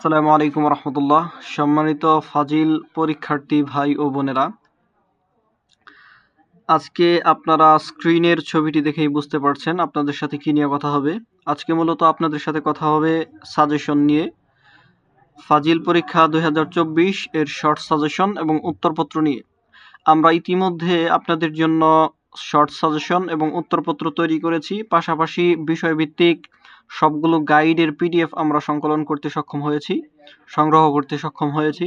আসসালামু আলাইকুম রহমতুল্লাহ। সম্মানিত ফাজিল পরীক্ষার্থী ভাই ও বোনেরা, আজকে আপনারা স্ক্রিনের ছবিটি দেখেই বুঝতে পারছেন আপনাদের সাথে কি নিয়ে কথা হবে। আজকে মূলত আপনাদের সাথে কথা হবে সাজেশন নিয়ে। ফাজিল পরীক্ষা দু হাজার চব্বিশ এর শর্ট সাজেশন এবং উত্তরপত্র নিয়ে। আমরা ইতিমধ্যে আপনাদের জন্য শর্ট সাজেশন এবং উত্তরপত্র তৈরি করেছি। পাশাপাশি বিষয়ভিত্তিক সবগুলো গাইডের পিডিএফ আমরা সংকলন করতে সক্ষম হয়েছি, সংগ্রহ করতে সক্ষম হয়েছি।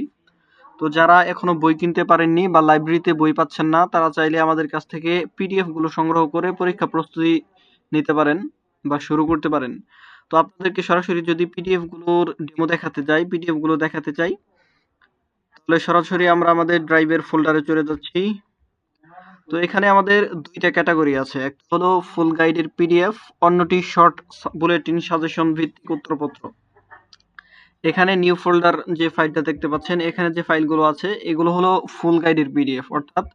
তো যারা এখনও বই কিনতে পারেননি বা লাইব্রেরিতে বই পাচ্ছেন না, তারা চাইলে আমাদের কাছ থেকে পিডিএফগুলো সংগ্রহ করে পরীক্ষা প্রস্তুতি নিতে পারেন বা শুরু করতে পারেন। তো আপনাদেরকে সরাসরি যদি পিডিএফগুলোর ডেমো দেখাতে যাই পিডিএফগুলো দেখাতে চাই, তাহলে সরাসরি আমরা আমাদের ড্রাইভের ফোল্ডারে চলে যাচ্ছি। তো এখানে আমাদের দুইটা ক্যাটাগরি আছে। একটা হলো ফুল গাইডের পিডিএফ অন্যটি শর্ট বুলেটিন সাজেশন ভিত্তিক উত্তরপত্র। এখানে নিউ ফোল্ডার যে ফাইলটা দেখতে পাচ্ছেন, এখানে যে ফাইলগুলো আছে, এগুলো হলো ফুল গাইডের পিডিএফ অর্থাৎ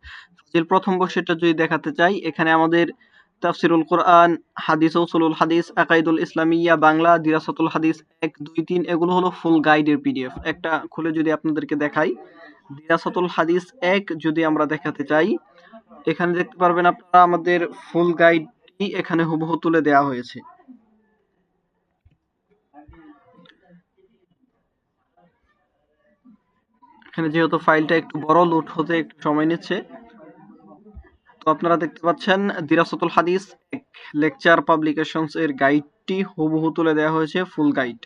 প্রথম বর্ষেরটা যদি দেখাতে চাই, এখানে আমাদের তাফসিরুল কোরআন, হাদিস উসুলুল হাদিস, আকাইদুল ইসলামিয়া, বাংলা, দিরাসাতুল হাদিস এক, দুই, তিন, এগুলো হলো ফুল গাইডের পিডিএফ একটা খুলে যদি আপনাদেরকে দেখাই, দিরাসাতুল হাদিস এক যদি আমরা দেখাতে চাই এখানে দেখতে পারবেন আপনারা আমাদের ফুল গাইডটি এখানে হুবহু তুলে দেওয়া হয়েছে। এখানে যেহেতু ফাইলটা একটু বড় লোড হতে একটু সময় নিচ্ছে। তো আপনারা দেখতে পাচ্ছেন, দিরাসতুল হাদিস লেকচার পাবলিকেশনস এর গাইডটি হুবহু তুলে দেওয়া হয়েছে ফুল গাইড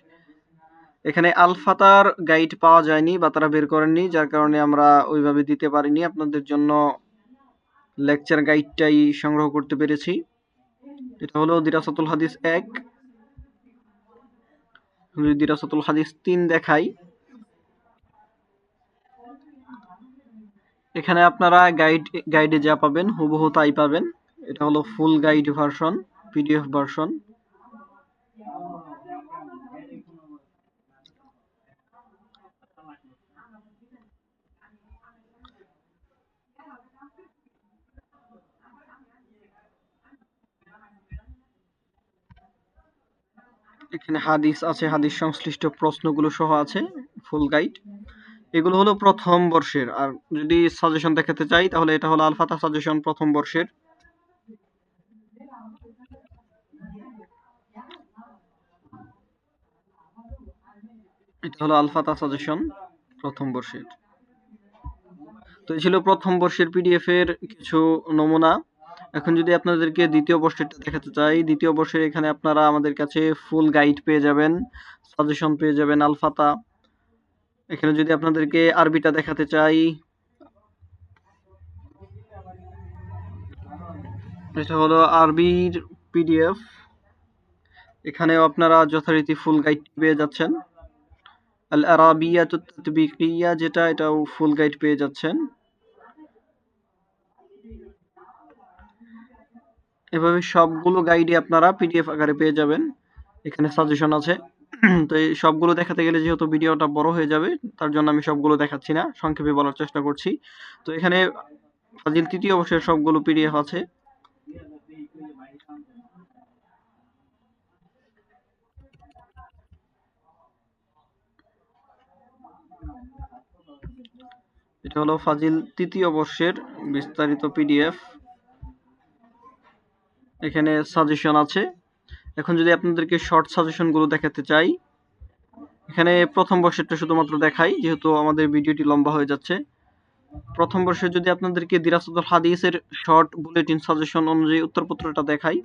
এখানে আলফাতার গাইড পাওয়া যায়নি বা তারা বের করেননি, যার কারণে আমরা ওইভাবে দিতে পারিনি। আপনাদের জন্য লেকচার গাইডটাই সংগ্রহ করতে পেরেছি। এটা হলো দিরাসাতুল হাদিস এক। যদি দিরাসাতুল হাদিস তিন দেখাই, এখানে আপনারা গাইড গাইডে যা পাবেন, হুবহু তাই পাবেন। এটা হলো full guide version PDF version এখানে হাদিস আছে, হাদিস সংশ্লিষ্ট প্রশ্নগুলো সহ আছে ফুল গাইড এগুলো হলো প্রথম বর্ষের। আর যদি সাজেশন দেখাতে চাই, তাহলে এটা হলো আলফাতা সাজেশন প্রথম বর্ষের। এটা হলো আলফাতা সাজেশন প্রথম বর্ষের। তো ছিল প্রথম বর্ষের পিডিএফ এর কিছু নমুনা। এখন যদি আপনাদেরকে দ্বিতীয় বর্ষেরটা দেখাতে চাই, দ্বিতীয় বর্ষের এখানে আপনারা আমাদের কাছে ফুল গাইড পেয়ে যাবেন, সাজেশন পেয়ে যাবেন আলফাতা। এখানে যদি আপনাদেরকে আরবিটা দেখাতে চাই, এটা হলো আরবির পিডিএফ। এখানেও আপনারা যথারীতি ফুল গাইড পেয়ে যাচ্ছেন। আল আরাবিয়া তাতবিকিয়া যেটা, এটাও ফুল গাইড পেয়ে যাচ্ছেন। এভাবে সবগুলো গাইডই আপনারা পিডিএফ আকারে পেয়ে যাবেন। এখানে সাজেশন আছে। তো এই সবগুলো দেখাতে গেলে যেহেতু ভিডিওটা বড় হয়ে যাবে, তার জন্য আমি সবগুলো দেখাচ্ছি না, সংক্ষেপে বলার চেষ্টা করছি। তো এখানে ফাজিল তৃতীয় বর্ষের সবগুলো পিডিএফ আছে। এটা হলো ফাজিল তৃতীয় বর্ষের বিস্তারিত পিডিএফ এখানে সাজেশন আছে। এখন যদি আপনাদেরকে শর্ট সাজেশনগুলো দেখাতে চাই, এখানে প্রথম বর্ষেরটা শুধুমাত্র দেখাই, যেহেতু আমাদের ভিডিওটি লম্বা হয়ে যাচ্ছে। প্রথম বর্ষে যদি আপনাদেরকে দিরাসতুল হাদিসের শর্ট বুলেটিন সাজেশন অনুযায়ী উত্তরপত্রটা দেখাই,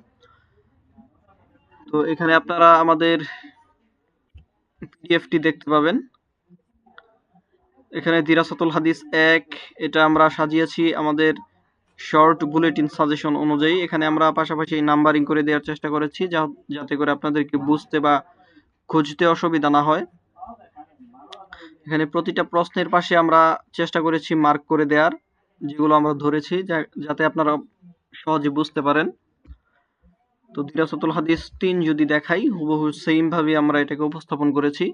তো এখানে আপনারা আমাদের পিডিএফটি দেখতে পাবেন। এখানে দিরাসাতুল হাদিস এক, এটা আমরা সাজিয়েছি আমাদের শর্ট বুলেটিন সাজেশন অনুযায়ী এখানে আমরা পাশাপাশি নাম্বারিং করে দেওয়ার চেষ্টা করেছি, যা, যাতে করে আপনাদেরকে বুঝতে বা খুঁজতে অসুবিধা না হয়। এখানে প্রতিটা প্রশ্নের পাশে আমরা চেষ্টা করেছি মার্ক করে দেওয়ার, যেগুলো আমরা ধরেছি যাতে আপনারা সহজে বুঝতে পারেন। তো দিরাসতুল হাদিস তিন যদি দেখাই, হুবহু সেম ভাবে আমরা এটাকে উপস্থাপন করেছি।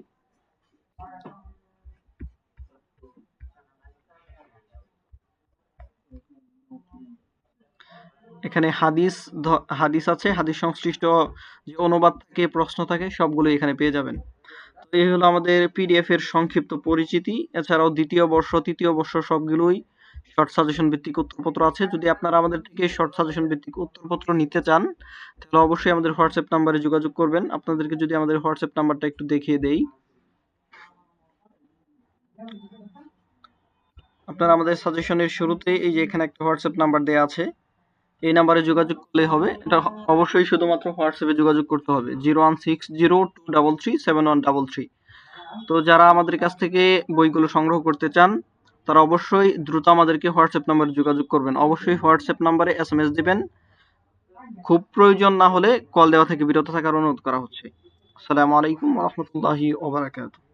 এখানে হাদিস হাদিস আছে, হাদিস সংশ্লিষ্ট যে অনুবাদ থাকে প্রশ্ন থাকে সবগুলো এখানে পেয়ে যাবেন। তো এই হলো আমাদের পিডিএফ এর সংক্ষিপ্ত পরিচিতি। এছাড়াও দ্বিতীয় বর্ষ, তৃতীয় বর্ষ সবগুলোই শর্ট সাজেশন ভিত্তিক উত্তরপত্র আছে। যদি আপনারা আমাদের থেকে শর্ট সাজেশন ভিত্তিক উত্তরপত্র নিতে চান, তাহলে অবশ্যই আমাদের হোয়াটসঅ্যাপ নাম্বারে যোগাযোগ করবেন। আপনাদেরকে যদি আমাদের হোয়াটসঅ্যাপ নাম্বারটা একটু দেখিয়ে দেই। আপনারা আমাদের সাজেশনের শুরুতে এই যে এখানে একটা হোয়াটসঅ্যাপ নাম্বার দেওয়া আছে এই নাম্বারে যোগাযোগ করলে হবে। এটা অবশ্যই শুধুমাত্র হোয়াটসঅ্যাপে যোগাযোগ করতে হবে। Zero one six zero two double three seven one double three. তো যারা আমাদের কাছ থেকে বইগুলো সংগ্রহ করতে চান, তারা অবশ্যই দ্রুত আমাদেরকে হোয়াটসঅ্যাপ নাম্বারে যোগাযোগ করবেন। অবশ্যই হোয়াটসঅ্যাপ নাম্বারে এস এম এস দেবেন। খুব প্রয়োজন না হলে কল দেওয়া থেকে বিরত থাকার অনুরোধ করা হচ্ছে। আসসালামু আলাইকুম রহমতুল্লাহি ওবরাকাতুহ